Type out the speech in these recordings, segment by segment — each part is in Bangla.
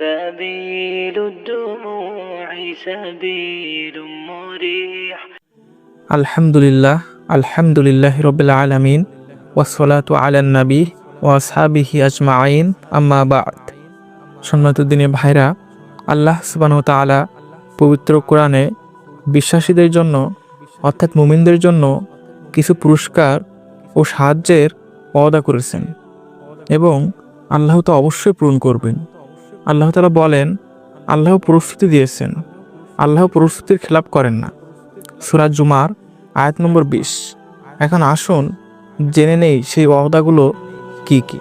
سبيل الدموع سبيل مريح আলহামদুলিল্লাহ আলহামদুলিল্লাহ রবিল আলমিন ওয়াসলাতু আলান নবী ওয়াসহাবিহি আজমাইন আম্মা বাদ সম্মানিত দিনে ভাইরা আল্লাহ সুবাহ তাআলা পবিত্র কোরআনে বিশ্বাসীদের জন্য অর্থাৎ মুমিনদের জন্য কিছু পুরস্কার ও সাহায্যের ওয়াদা করেছেন এবং আল্লাহ তো অবশ্যই পূরণ করবেন আল্লাহ তালা বলেন, আল্লাহ প্রস্তুতি দিয়েছেন। আল্লাহ প্রস্তুতির খেলাপ করেন না। সুরাজ জুমার আয়াত নম্বর বিশ। এখন আসুন জেনে নেই সেই ওয়াদাগুলো কি কি।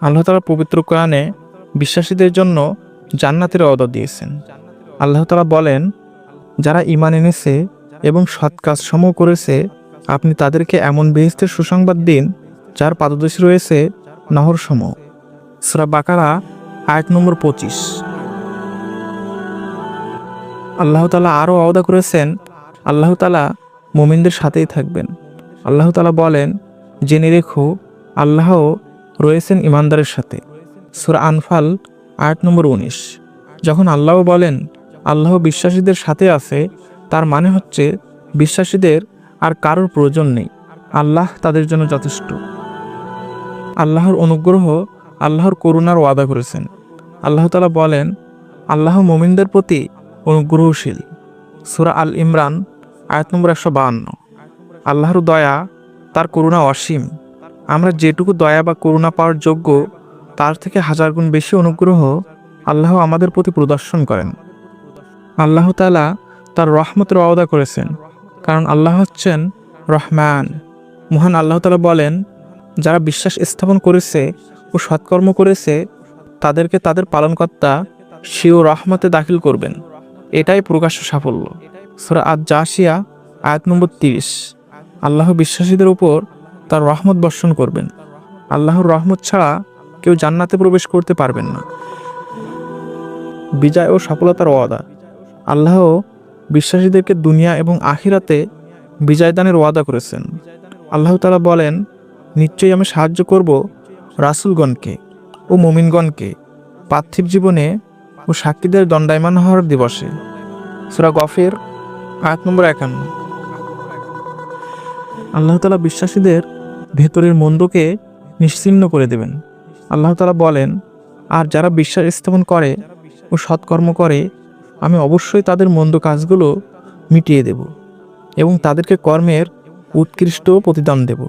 আল্লাহ তালা পবিত্র কোরআনে বিশ্বাসীদের জন্য জান্নাতের ওয়াদা দিয়েছেন। আল্লাহ তালা বলেন, যারা ইমান এনেছে এবং সৎ কাজ সম করেছে, আপনি তাদেরকে এমন বেহেস্তের সুসংবাদ দিন, যার পাদদেশে রয়েছে নহর সম সুরা বাকারা আয়াত নম্বর পঁচিশ। আল্লাহ তালা আরও আওদা করেছেন, আল্লাহ তালা মোমিনদের সাথেই থাকবেন। আল্লাহ তালা বলেন, জেনে রেখো আল্লাহ রয়েছেন ইমানদারের সাথে। সুরা আনফাল আট নম্বর উনিশ। যখন আল্লাহ বলেন, আল্লাহ বিশ্বাসীদের সাথে আছে, তার মানে হচ্ছে বিশ্বাসীদের আর কারোর প্রয়োজন নেই। আল্লাহ তাদের জন্য যথেষ্ট। আল্লাহর অনুগ্রহ, আল্লাহর করুণার ওয়াদা করেছেন। আল্লাহ তালা বলেন, আল্লাহ মোমিনদের প্রতি অনুগ্রহশীল। সুরা আল ইমরান, আয়াত নম্বর একশো বাহান্ন। আল্লাহর দয়া তার করুণা অসীম। আমরা যেটুকু দয়া বা করুণা পাওয়ার যোগ্য, তার থেকে হাজার গুণ বেশি অনুগ্রহ আল্লাহ আমাদের প্রতি প্রদর্শন করেন। আল্লাহ তালা তার রহমতের ওয়াদা করেছেন, কারণ আল্লাহ হচ্ছেন রহমান। মহান আল্লাহ তালা বলেন, যারা বিশ্বাস স্থাপন করেছে ও সৎকর্ম করেছে তাদেরকে তাদের পালনকর্তা শিও রহমতে দাখিল করবেন। এটাই প্রকাশ্য সাফল্য। সুরা আজ জাসিয়া আয়াত নম্বর তিরিশ। আল্লাহ বিশ্বাসীদের উপর তার রহমত বর্ষণ করবেন। আল্লাহর রহমত ছাড়া কেউ জান্নাতে প্রবেশ করতে পারবেন না। বিজয় ও সফলতার ওয়াদা। আল্লাহ বিশ্বাসীদেরকে দুনিয়া এবং আখিরাতে বিজয় দানের ওয়াদা করেছেন। আল্লাহ তালা বলেন, নিশ্চয়ই আমি সাহায্য করব রাসুলগণকে ও মোমিনগণকে। পার্থিব জীবনে ও সাক্ষীদের দণ্ডায়মান হওয়ার দিবসে। সুরা গফের, আয়াত নম্বর একান্ন। আল্লাহ তালা বিশ্বাসীদের ভেতরের মন্দকে নিশ্চিহ্ন করে দেবেন। আল্লাহ তালা বলেন, আর যারা বিশ্বাস স্থাপন করে ও সৎকর্ম করে, আমি অবশ্যই তাদের মন্দ কাজগুলো মিটিয়ে দেব এবং তাদেরকে কর্মের উৎকৃষ্ট প্রতিদান দেব।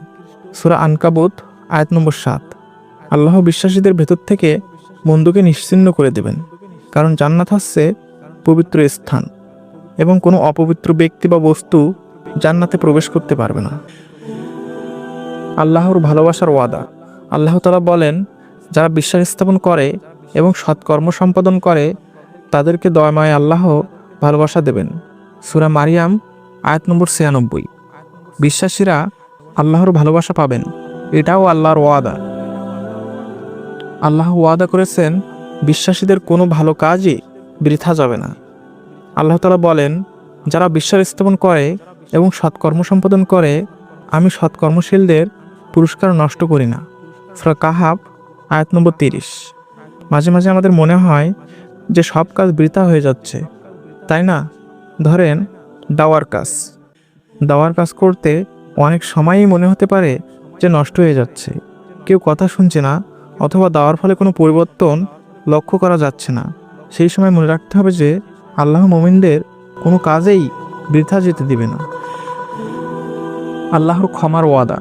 সুরা আনকাবোধ আয়াত নম্বর সাত। আল্লাহ বিশ্বাসীদের ভেতর থেকে মন্দকে নিশ্চিহ্ন করে দেবেন, কারণ জান্নাত হচ্ছে পবিত্র স্থান এবং কোনো অপবিত্র ব্যক্তি বা বস্তু জান্নাতে প্রবেশ করতে পারবে না। আল্লাহর ভালোবাসার ওয়াদা। আল্লাহ তালা বলেন, যারা বিশ্বাস স্থাপন করে এবং সৎকর্ম সম্পাদন করে, তাদেরকে দয়াময় আল্লাহ ভালোবাসা দেবেন। সুরা মারিয়াম, আয়াত নম্বর ছিয়ানব্বই। বিশ্বাসীরা আল্লাহর ভালোবাসা পাবেন। এটাও আল্লাহর ওয়াদা। আল্লাহ ওয়াদা করেছেন, বিশ্বাসীদের কোনো ভালো কাজই বৃথা যাবে না। আল্লাহ তালা বলেন, যারা বিশ্বাস স্থাপন করে এবং সৎকর্ম সম্পাদন করে, আমি সৎকর্মশীলদের পুরস্কার নষ্ট করি না। সুরা কাহাব আয়াত নম্বর তিরিশ। মাঝে মাঝে আমাদের মনে হয় যে সব কাজ বৃথা হয়ে যাচ্ছে, তাই না? ধরেন, দাওয়ার কাজ। দাওয়ার কাজ করতে অনেক সময়ই মনে হতে পারে যে নষ্ট হয়ে যাচ্ছে। কেউ কথা শুনছে না অথবা দাওয়ার ফলে কোনো পরিবর্তন লক্ষ্য করা যাচ্ছে না। সেই সময় মনে রাখতে হবে যে, আল্লাহ মোমিনদের কোনো কাজেই বৃথা যেতে দিবে না। আল্লাহর ক্ষমার ওয়াদা।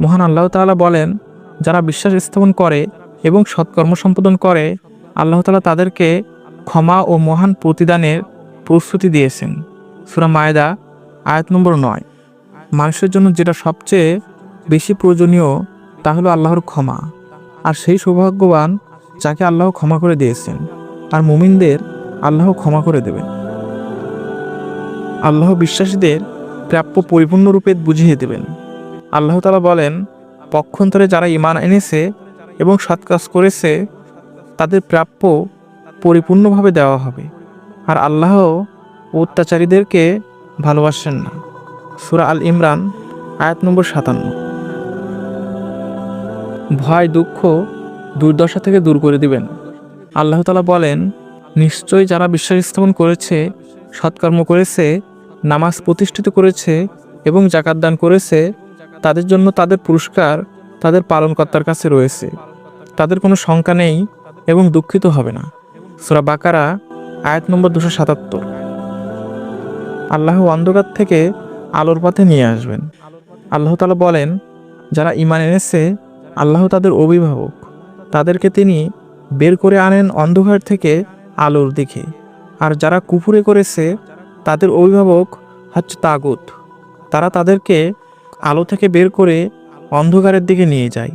মহান আল্লাহ তাআলা বলেন, যারা বিশ্বাস স্থাপন করে এবং সৎকর্ম সম্পাদন করে, আল্লাহ তালা তাদেরকে ক্ষমা ও মহান প্রতিদানের প্রস্তুতি দিয়েছেন। সুরা মায়দা, আয়াত নম্বর নয়। মানুষের জন্য যেটা সবচেয়ে বেশি প্রয়োজনীয়, তা হলো আল্লাহর ক্ষমা। আর সেই সৌভাগ্যবান যাকে আল্লাহ ক্ষমা করে দিয়েছেন। আর মুমিনদের আল্লাহ ক্ষমা করে দেবেন। আল্লাহ বিশ্বাসীদের প্রাপ্য পরিপূর্ণরূপে বুঝিয়ে দেবেন। আল্লাহ তালা বলেন, পক্ষান্তরে যারা ইমান এনেছে এবং সৎ কাজ করেছে, তাদের প্রাপ্য পরিপূর্ণভাবে দেওয়া হবে। আর আল্লাহ অত্যাচারীদেরকে ভালোবাসেন না। সুরা আল ইমরান, আয়াত নম্বর সাতান্ন। ভয়, দুঃখ, দুর্দশা থেকে দূর করে দিবেন। আল্লাহ তালা বলেন, নিশ্চয়ই যারা বিশ্বাস স্থাপন করেছে, সৎকর্ম করেছে, নামাজ প্রতিষ্ঠিত করেছে এবং জাকাত দান করেছে, তাদের জন্য তাদের পুরস্কার তাদের পালনকর্তার কাছে রয়েছে। তাদের কোনো শঙ্কা নেই এবং দুঃখিত হবে না। সুরা বাকারা, আয়াত নম্বর দুশো সাতাত্তর। আল্লাহ অন্ধকার থেকে আলোর পথে নিয়ে আসবেন। আল্লাহ তালা বলেন, যারা ইমান এনেছে আল্লাহ তাদের অভিভাবক। তাদেরকে তিনি বের করে আনেন অন্ধকার থেকে আলোর দিকে। আর যারা কুপুরে করেছে, তাদের অভিভাবক হচ্ছে তাগুত। তারা তাদেরকে আলো থেকে বের করে অন্ধকারের দিকে নিয়ে যায়।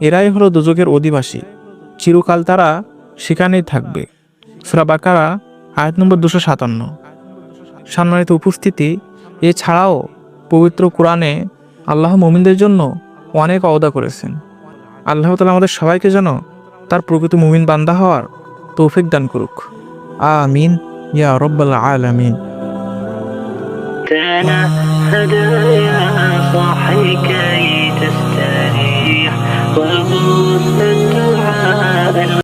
এরাই হলো দুযোগের অধিবাসী। চিরকাল তারা সেখানেই থাকবে। সুরা বাকারা, আয়াত নম্বর দুশো সাতান্ন। সম্মানিত উপস্থিতি, এছাড়াও পবিত্র কোরআনে আল্লাহ মুমিনদের জন্য অনেক অবদা করেছেন। আল্লাহ তালা আমাদের সবাইকে যেন তার প্রকৃত মুমিন বান্দা হওয়ার তৌফিক দান করুক। আমিন। ইয়া রব্বাল আলামিন। আমিন صاحي كي تستريح الدعاء